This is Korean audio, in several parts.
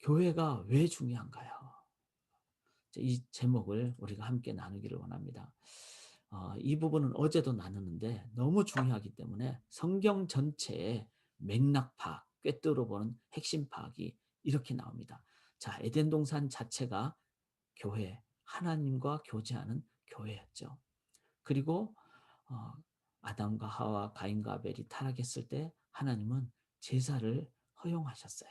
교회가 왜 중요한가요? 이 제목을 우리가 함께 나누기를 원합니다. 어, 이 부분은 어제도 나누는데 너무 중요하기 때문에 성경 전체의 맥락 파악, 꿰뚫어 보는 핵심 파악이 이렇게 나옵니다. 자, 에덴 동산 자체가 교회, 하나님과 교제하는 교회였죠. 그리고 어, 아담과 하와, 가인과 아벨이 타락했을 때 하나님은 제사를 허용하셨어요.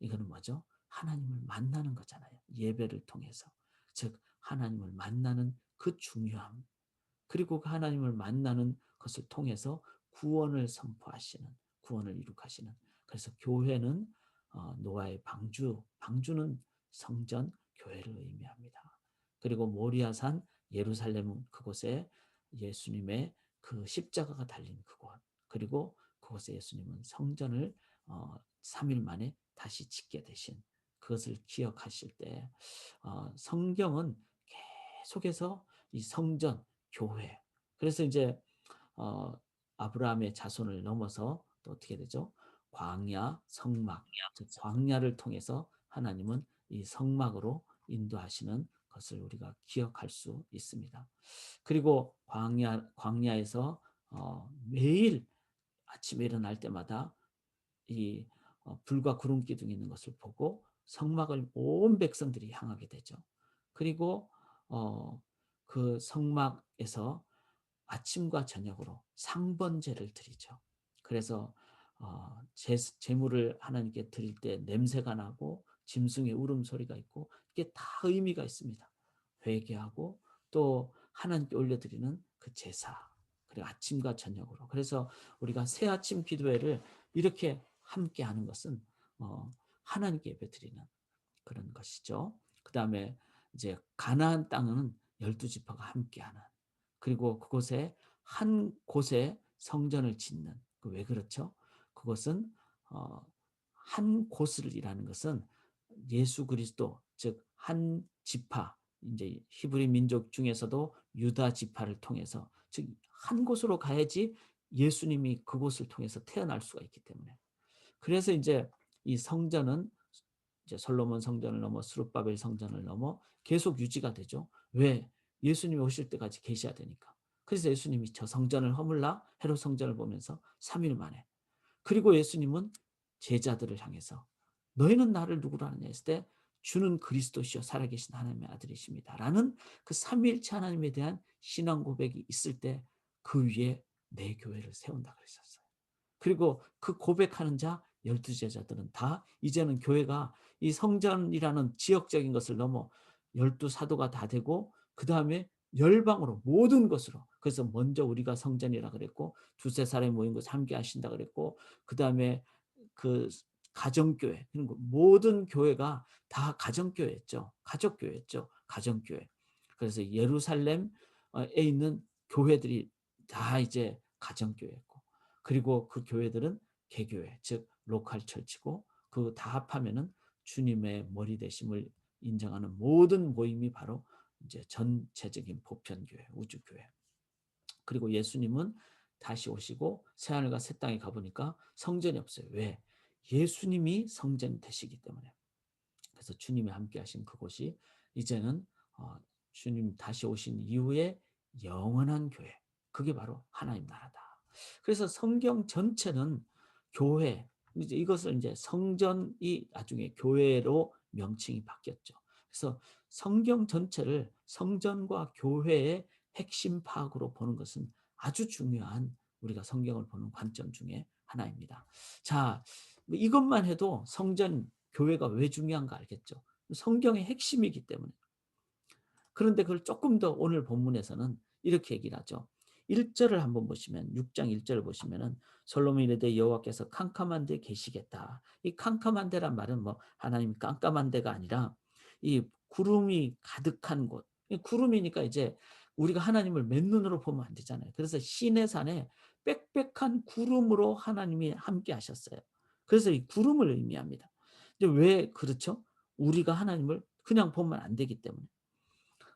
이거는 뭐죠? 하나님을 만나는 거잖아요. 예배를 통해서. 즉 하나님을 만나는 그 중요함. 그리고 그 하나님을 만나는 것을 통해서 구원을 선포하시는 구원을 이룩하시는 그래서 교회는 어, 노아의 방주, 방주는 성전, 교회를 의미합니다. 그리고 모리아산 예루살렘 그곳에 예수님의 그 십자가가 달린 그곳 그리고 그곳에 예수님은 성전을 어, 3일 만에 다시 짓게 되신 그것을 기억하실 때 어, 성경은 계속해서 이 성전, 교회 그래서 이제 어, 아브라함의 자손을 넘어서 또 어떻게 되죠? 광야, 성막, 즉 광야를 통해서 하나님은 이 성막으로 인도하시는 것을 우리가 기억할 수 있습니다. 그리고 광야 광야에서 어, 매일 아침에 일어날 때마다 이 어, 불과 구름 기둥이 있는 것을 보고 성막을 온 백성들이 향하게 되죠. 그리고 어, 그 성막에서 아침과 저녁으로 상번제를 드리죠. 그래서 어, 제, 제물을 하나님께 드릴 때 냄새가 나고 짐승의 울음소리가 있고 이게 다 의미가 있습니다. 회개하고 또 하나님께 올려드리는 그 제사 그리고 아침과 저녁으로 그래서 우리가 새 아침 기도회를 이렇게 함께 하는 것은 어, 하나님께 예배드리는 그런 것이죠. 그 다음에 이제 가나안 땅은 열두 지파가 함께하는 그리고 그곳에 한 곳에 성전을 짓는 그왜 그렇죠? 그것은 어, 한 곳을 이라는 것은 예수 그리스도 즉 한 지파 이제 히브리 민족 중에서도 유다 지파를 통해서 즉 한 곳으로 가야지 예수님이 그곳을 통해서 태어날 수가 있기 때문에 그래서 이제 이 성전은 이제 솔로몬 성전을 넘어 수룹바벨 성전을 넘어 계속 유지가 되죠. 왜? 예수님이 오실 때까지 계셔야 되니까. 그래서 예수님이 저 성전을 허물라 헤롯 성전을 보면서 3일 만에 그리고 예수님은 제자들을 향해서 너희는 나를 누구로 하느냐 했을 때 주는 그리스도시요 살아계신 하나님의 아들이십니다. 라는 그 삼위일체 하나님에 대한 신앙 고백이 있을 때 그 위에 내 교회를 세운다 그랬었어요. 그리고 그 고백하는 자 열두 제자들은 다 이제는 교회가 이 성전이라는 지역적인 것을 넘어 열두 사도가 다 되고 그 다음에 열방으로 모든 것으로 그래서 먼저 우리가 성전이라 그랬고 두세 사람이 모인 것을 함께 하신다 그랬고 그 다음에 그 가정교회 모든 교회가 다 가정교회였죠. 가족교회였죠. 가정교회. 그래서 예루살렘에 있는 교회들이 다 이제 가정교회였고 그리고 그 교회들은 개교회 즉 로컬 철치고 그 다 합하면은 주님의 머리 되심을 인정하는 모든 모임이 바로 이제 전체적인 보편교회, 우주교회. 그리고 예수님은 다시 오시고 새하늘과 새 땅에 가보니까 성전이 없어요. 왜? 예수님이 성전 되시기 때문에. 그래서 주님이 함께 하신 그곳이 이제는 어, 주님 다시 오신 이후에 영원한 교회. 그게 바로 하나님 나라다. 그래서 성경 전체는 교회, 이제 이것을 이제 성전이 나중에 교회로 명칭이 바뀌었죠. 그래서 성경 전체를 성전과 교회의 핵심 파악으로 보는 것은 아주 중요한 우리가 성경을 보는 관점 중에 하나입니다. 자, 뭐 이것만 해도 성전, 교회가 왜 중요한가 알겠죠? 성경의 핵심이기 때문에. 그런데 그걸 조금 더 오늘 본문에서는 이렇게 얘기를 하죠. 1절을 한번 보시면 6장 1절을 보시면은 솔로몬 이르되 여호와께서 캄캄한 데 계시겠다. 이 캄캄한 데란 말은 뭐 하나님 깜깜한 데가 아니라 이 구름이 가득한 곳. 구름이니까 이제 우리가 하나님을 맨눈으로 보면 안 되잖아요. 그래서 시내 산에 빽빽한 구름으로 하나님이 함께 하셨어요. 그래서 이 구름을 의미합니다. 근데 왜 그렇죠? 우리가 하나님을 그냥 보면 안 되기 때문에.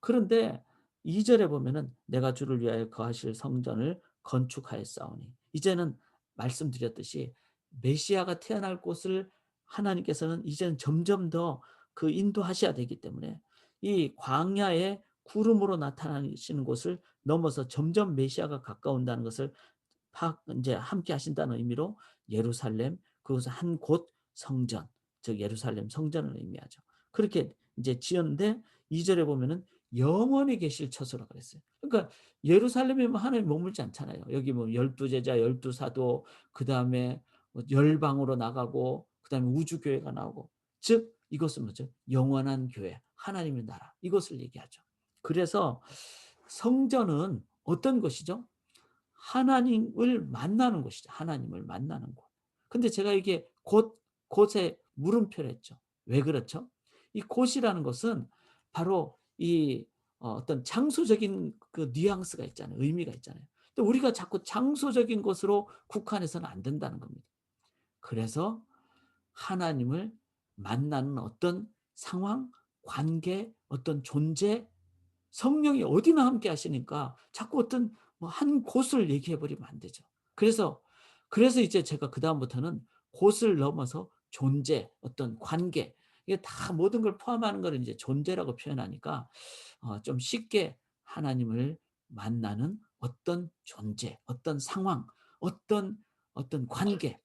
그런데 2절에 보면은 내가 주를 위하여 거하실 성전을 건축하였사오니 이제는 말씀드렸듯이 메시아가 태어날 곳을 하나님께서는 이제는 점점 더 그 인도하셔야 되기 때문에 이 광야에 구름으로 나타나시는 곳을 넘어서 점점 메시아가 가까운다는 것을 이제 함께 하신다는 의미로 예루살렘 그것은 한곳 성전 즉 예루살렘 성전을 의미하죠. 그렇게 이제 지었는데 2절에 보면은 영원히 계실 처소라 그랬어요. 그러니까 예루살렘에 뭐 하나님 머물지 않잖아요. 여기 뭐 열두 제자, 열두 사도, 그 다음에 뭐 열방으로 나가고, 그 다음에 우주 교회가 나오고, 즉 이것은 뭐죠? 영원한 교회, 하나님의 나라 이것을 얘기하죠. 그래서 성전은 어떤 것이죠? 하나님을 만나는 곳이죠. 하나님을 만나는 곳. 근데 제가 이게 곳 곳에 물음표를 했죠. 왜 그렇죠? 이 곳이라는 것은 바로 이 어, 어떤 장소적인 그 뉘앙스가 있잖아요. 의미가 있잖아요. 근데 우리가 자꾸 장소적인 것으로 국한해서는 안 된다는 겁니다. 그래서 하나님을 만나는 어떤 상황, 관계, 어떤 존재, 성령이 어디나 함께 하시니까 자꾸 어떤 뭐 한 곳을 얘기해 버리면 안 되죠. 그래서 그래서 이제 제가 그 다음부터는 곳을 넘어서 존재, 어떤 관계 이게 다 모든 걸 포함하는 걸 이제 존재라고 표현하니까 어, 좀 쉽게 하나님을 만나는 어떤 존재, 어떤 상황, 어떤 어떤 관계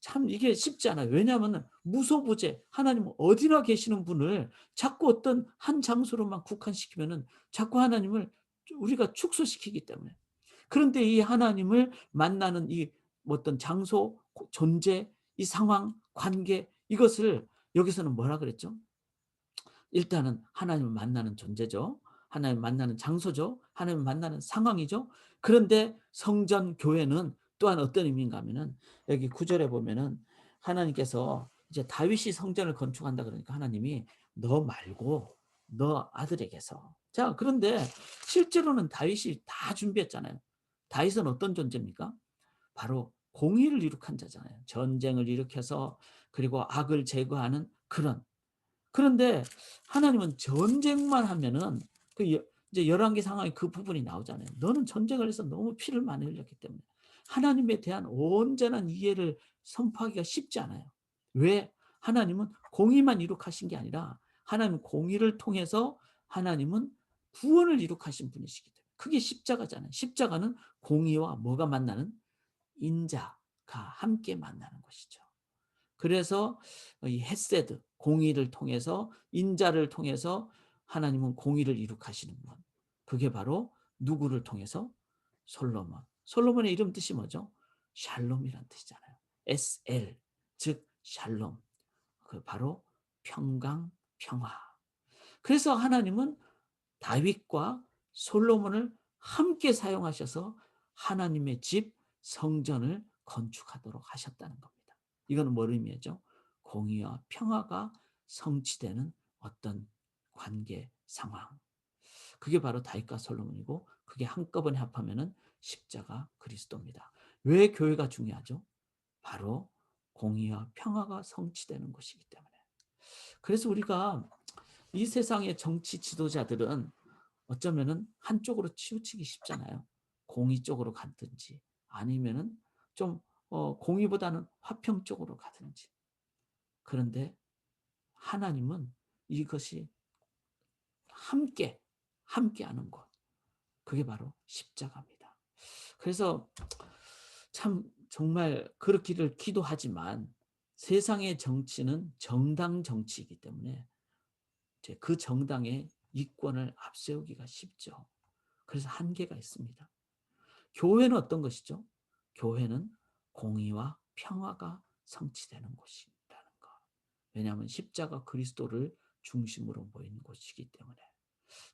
참 이게 쉽지 않아요. 왜냐하면 무소부재 하나님 어디나 계시는 분을 자꾸 어떤 한 장소로만 국한시키면은 자꾸 하나님을 우리가 축소시키기 때문에 그런데 이 하나님을 만나는 이 어떤 장소, 존재, 이 상황, 관계 이것을 여기서는 뭐라 그랬죠? 일단은 하나님을 만나는 존재죠. 하나님 만나는 장소죠. 하나님 만나는 상황이죠. 그런데 성전 교회는 또한 어떤 의미인가 하면은 여기 구절에 보면은 하나님께서 이제 다윗이 성전을 건축한다 그러니까 하나님이 너 말고 너 아들에게서 자 그런데 실제로는 다윗이 다 준비했잖아요. 다윗은 어떤 존재입니까? 바로 공의를 이룩한 자잖아요. 전쟁을 일으켜서 그리고 악을 제거하는 그런 그런데 하나님은 전쟁만 하면은 그 이제 열왕기 상황에 그 부분이 나오잖아요. 너는 전쟁을 해서 너무 피를 많이 흘렸기 때문에 하나님에 대한 온전한 이해를 선포하기가 쉽지 않아요. 왜? 하나님은 공의만 이룩하신 게 아니라 하나님 공의를 통해서 하나님은 구원을 이룩하신 분이시기 때문에 그게 십자가잖아요. 십자가는 공의와 뭐가 만나는 인자가 함께 만나는 것이죠. 그래서 이 헤세드 공의를 통해서 인자를 통해서 하나님은 공의를 이룩하시는 분. 그게 바로 누구를 통해서 솔로몬. 솔로몬의 이름 뜻이 뭐죠? 샬롬이란 뜻이잖아요. SL 즉 샬롬. 그 바로 평강 평화. 그래서 하나님은 다윗과 솔로몬을 함께 사용하셔서 하나님의 집 성전을 건축하도록 하셨다는 겁니다. 이거는 뭘 의미하죠? 공의와 평화가 성취되는 어떤 관계 상황. 그게 바로 다윗과 솔로몬이고 그게 한꺼번에 합하면은 십자가 그리스도입니다. 왜 교회가 중요하죠? 바로 공의와 평화가 성취되는 것이기 때문에. 그래서 우리가 이 세상의 정치 지도자들은 어쩌면은 한쪽으로 치우치기 쉽잖아요. 공의 쪽으로 가든지 아니면은 좀 어, 공의보다는 화평 쪽으로 가든지. 그런데 하나님은 이것이 함께 함께하는 것. 그게 바로 십자가입니다. 그래서 참 정말 그렇기를 기도하지만 세상의 정치는 정당 정치이기 때문에 그 정당의 이권을 앞세우기가 쉽죠. 그래서 한계가 있습니다. 교회는 어떤 것이죠? 교회는 공의와 평화가 성취되는 곳이라는 것. 왜냐하면 십자가 그리스도를 중심으로 모인 곳이기 때문에.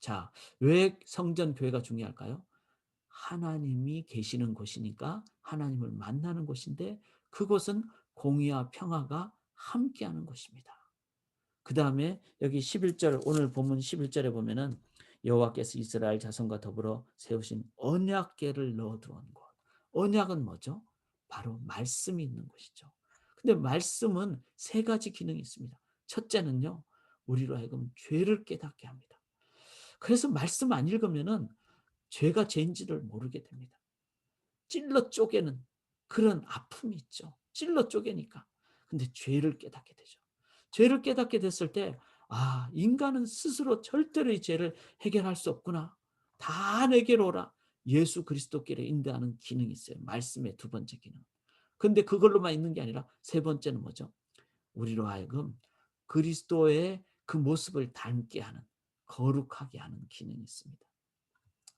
자, 왜 성전 교회가 중요할까요? 하나님이 계시는 곳이니까 하나님을 만나는 곳인데 그곳은 공의와 평화가 함께하는 곳입니다. 그 다음에 여기 11절 오늘 본문 11절에 보면은 여호와께서 이스라엘 자손과 더불어 세우신 언약궤를 넣어 두은 곳. 언약은 뭐죠? 바로 말씀이 있는 곳이죠. 근데 말씀은 세 가지 기능이 있습니다. 첫째는요. 우리로 하여금 죄를 깨닫게 합니다. 그래서 말씀 안 읽으면은 죄가 죄인지를 모르게 됩니다. 찔러 쪼개는 그런 아픔이 있죠. 찔러 쪼개니까. 근데 죄를 깨닫게 되죠. 죄를 깨닫게 됐을 때 아, 인간은 스스로 절대로 이 죄를 해결할 수 없구나. 다 내게로 오라. 예수 그리스도께로 인도하는 기능이 있어요. 말씀의 두 번째 기능. 근데 그걸로만 있는 게 아니라 세 번째는 뭐죠? 우리로 하여금 그리스도의 그 모습을 닮게 하는 거룩하게 하는 기능이 있습니다.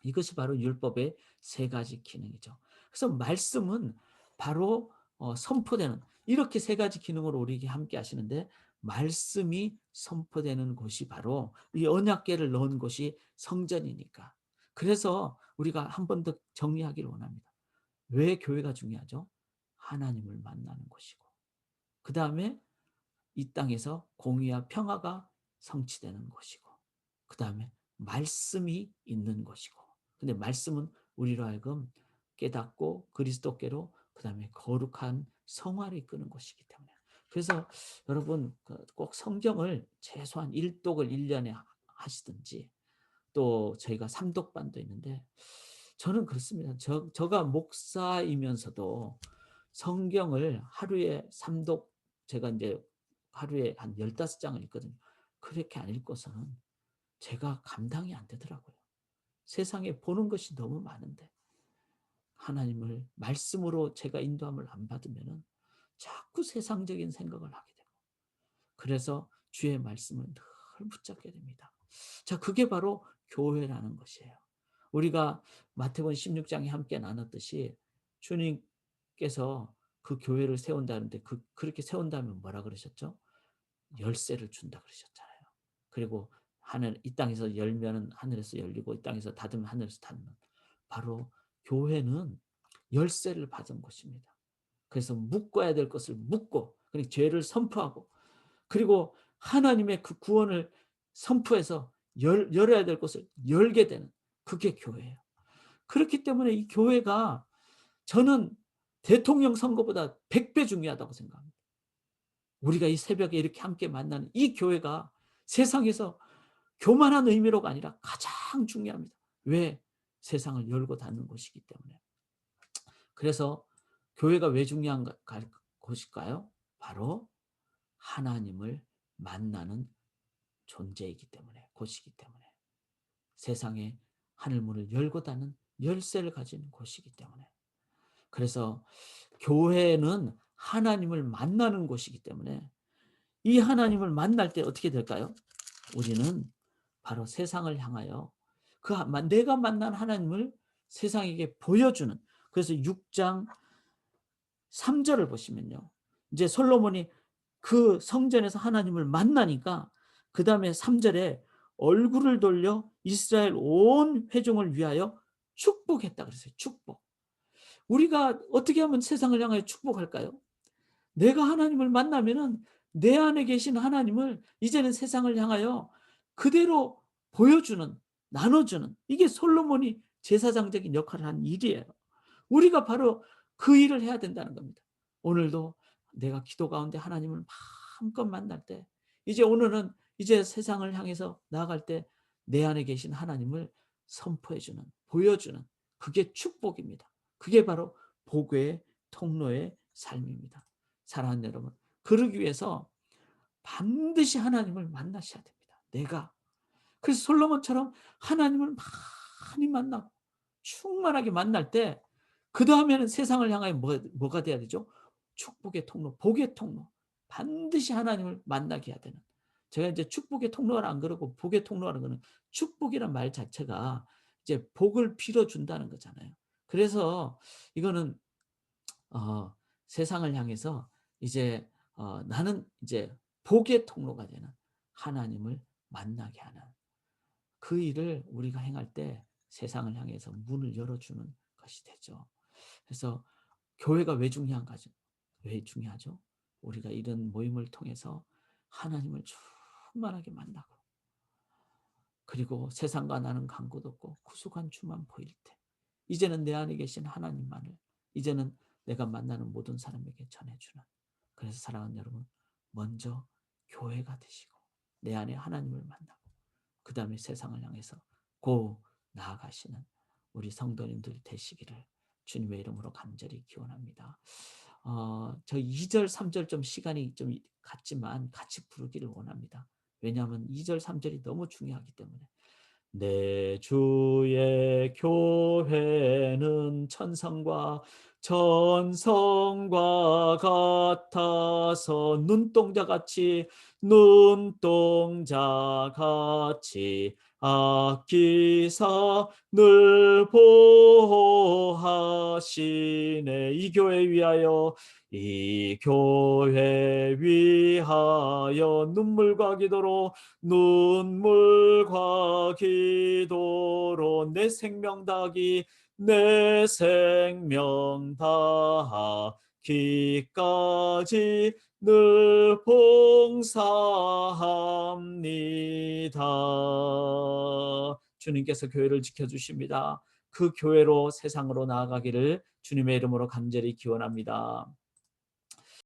이것이 바로 율법의 세 가지 기능이죠. 그래서 말씀은 바로 어, 선포되는 이렇게 세 가지 기능으로 우리에게 함께 하시는데 말씀이 선포되는 곳이 바로 이 언약계를 넣은 곳이 성전이니까. 그래서 우리가 한 번 더 정리하기를 원합니다. 왜 교회가 중요하죠? 하나님을 만나는 곳이고 그 다음에 이 땅에서 공의와 평화가 성취되는 곳이고 그 다음에 말씀이 있는 곳이고 근데 말씀은 우리로 하여금 깨닫고 그리스도께로 그 다음에 거룩한 성화를 이끄는 곳이기 때문에 그래서 여러분 그꼭 성경을 최소한 1독을 1년에 하시든지 또 저희가 3독반도 있는데 저는 그렇습니다. 저, 저가 목사이면서도 성경을 하루에 3독 제가 이제 하루에 한 15장을 읽거든요. 그렇게 안 읽고서는 제가 감당이 안 되더라고요. 세상에 보는 것이 너무 많은데 하나님을 말씀으로 제가 인도함을 안 받으면 자꾸 세상적인 생각을 하게 되고 그래서 주의 말씀을 늘 붙잡게 됩니다. 자, 그게 바로 교회라는 것이에요. 우리가 마태복음 16장에 함께 나눴듯이 주님께서 그 교회를 세운다는데 그 그렇게 세운다면 뭐라 그러셨죠? 열쇠를 준다 그러셨잖아요. 그리고 하늘 이 땅에서 열면은 하늘에서 열리고 이 땅에서 닫으면 하늘에서 닫는 바로 교회는 열쇠를 받은 것입니다. 그래서 묶어야 될 것을 묶고 그리고 죄를 선포하고 그리고 하나님의 그 구원을 선포해서 열, 열어야 될 것을 열게 되는 그게 교회예요. 그렇기 때문에 이 교회가 저는 대통령 선거보다 100배 중요하다고 생각합니다. 우리가 이 새벽에 이렇게 함께 만나는 이 교회가 세상에서 교만한 의미로가 아니라 가장 중요합니다. 왜? 세상을 열고 닫는 곳이기 때문에. 그래서 교회가 왜 중요한 곳일까요? 바로 하나님을 만나는 존재이기 때문에, 곳이기 때문에. 세상에 하늘문을 열고 닫는 열쇠를 가진 곳이기 때문에. 그래서 교회는 하나님을 만나는 곳이기 때문에 이 하나님을 만날 때 어떻게 될까요? 우리는 바로 세상을 향하여 그 내가 만난 하나님을 세상에게 보여주는 그래서 6장 3절을 보시면요. 이제 솔로몬이 그 성전에서 하나님을 만나니까 그 다음에 3절에 얼굴을 돌려 이스라엘 온 회중을 위하여 축복했다 그랬어요. 축복. 우리가 어떻게 하면 세상을 향하여 축복할까요? 내가 하나님을 만나면은 내 안에 계신 하나님을 이제는 세상을 향하여 그대로 보여주는, 나눠주는 이게 솔로몬이 제사장적인 역할을 한 일이에요. 우리가 바로 그 일을 해야 된다는 겁니다. 오늘도 내가 기도 가운데 하나님을 마음껏 만날 때 이제 오늘은 이제 세상을 향해서 나아갈 때 내 안에 계신 하나님을 선포해 주는 보여주는 그게 축복입니다. 그게 바로 복의 통로의 삶입니다. 사랑하는 여러분 그러기 위해서 반드시 하나님을 만나셔야 됩니다. 내가 그래서 솔로몬처럼 하나님을 많이 만나고 충만하게 만날 때 그 다음에는 세상을 향하여 뭐, 뭐가 돼야 되죠? 축복의 통로, 복의 통로. 반드시 하나님을 만나게 해야 되는. 제가 이제 축복의 통로를 안 그러고 복의 통로라는 거는 축복이란 말 자체가 이제 복을 빌어준다는 거잖아요. 그래서 이거는 어, 세상을 향해서 이제 어, 나는 이제 복의 통로가 되는 하나님을 만나게 하는 그 일을 우리가 행할 때 세상을 향해서 문을 열어주는 것이 되죠. 그래서 교회가 왜 중요한가죠? 왜 중요하죠? 우리가 이런 모임을 통해서 하나님을 충만하게 만나고 그리고 세상과 나는 간곳 없고 구속한 주만 보일 때 이제는 내 안에 계신 하나님만을 이제는 내가 만나는 모든 사람에게 전해주는 그래서 사랑하는 여러분 먼저 교회가 되시고 내 안에 하나님을 만나고 그 다음에 세상을 향해서 고 나아가시는 우리 성도님들 되시기를 주님의 이름으로 간절히 기원합니다. 어, 저 2절, 3절 좀 시간이 좀 같지만 같이 부르기를 원합니다. 왜냐하면 2절, 3절이 너무 중요하기 때문에. 내 주의 교회는 천성과 전성과 같아서 눈동자 같이 눈동자 같이 아끼사 늘 보호하시네. 이 교회 위하여 이 교회 위하여 눈물과 기도로 눈물과 기도로 내 생명 다기 내 생명 다하 기까지 늘 봉사합니다. 주님께서 교회를 지켜주십니다. 그 교회로 세상으로 나아가기를 주님의 이름으로 간절히 기원합니다.